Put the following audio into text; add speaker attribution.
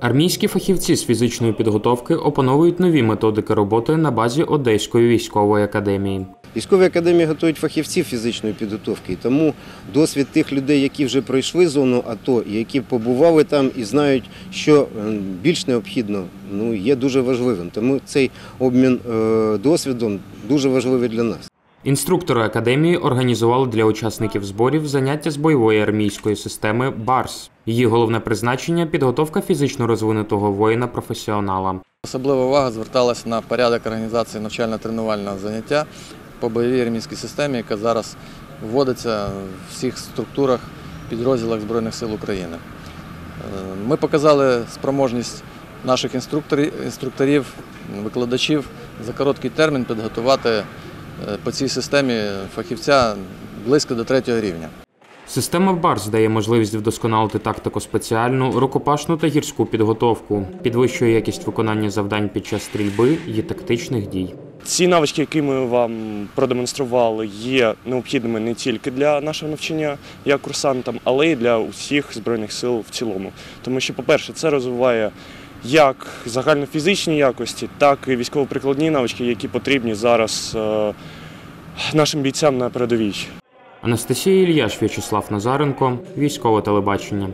Speaker 1: Армійські фахівці з фізичної підготовки опановують нові методики роботи на базі Одеської військової академії.
Speaker 2: Військові академії готують фахівців фізичної підготовки, тому досвід тих людей, які вже пройшли зону АТО, і які побували там і знають, що е, більш необхідно, ну є дуже важливим. Тому цей обмін е, досвідом дуже важливий для нас.
Speaker 1: Інструктори академії організували для учасників зборів заняття з бойової армійської системи БАРС. Її головне призначення підготовка фізично розвинутого воїна-професіонала.
Speaker 3: Особлива увага зверталась на порядок організації навчально-тренувального заняття по бойовій армійській системі, яка зараз вводиться в всіх структурах, підрозділах Збройних сил України. Е, Ми показали спроможність наших інструкторів, викладачів за короткий термін підготувати по цій системі фахівця близько до третього рівня.
Speaker 1: Система БАРС дає можливість вдосконалити тактико-спеціальну, рукопашну та гірську підготовку, підвищує якість виконання завдань під час стрільби і тактичних дій.
Speaker 4: Ці навички, які ми вам продемонстрували, є необхідними не тільки для нашого навчання як курсантам, але й для усіх збройних сил в цілому. Тому що, по-перше, це розвиває як загальнофізичні якості, так і військово-прикладні навички, які потрібні зараз е, нашим бійцям на передовій.
Speaker 1: Анастасія Ільяш, В'ячеслав Назаренко, військове телебачення.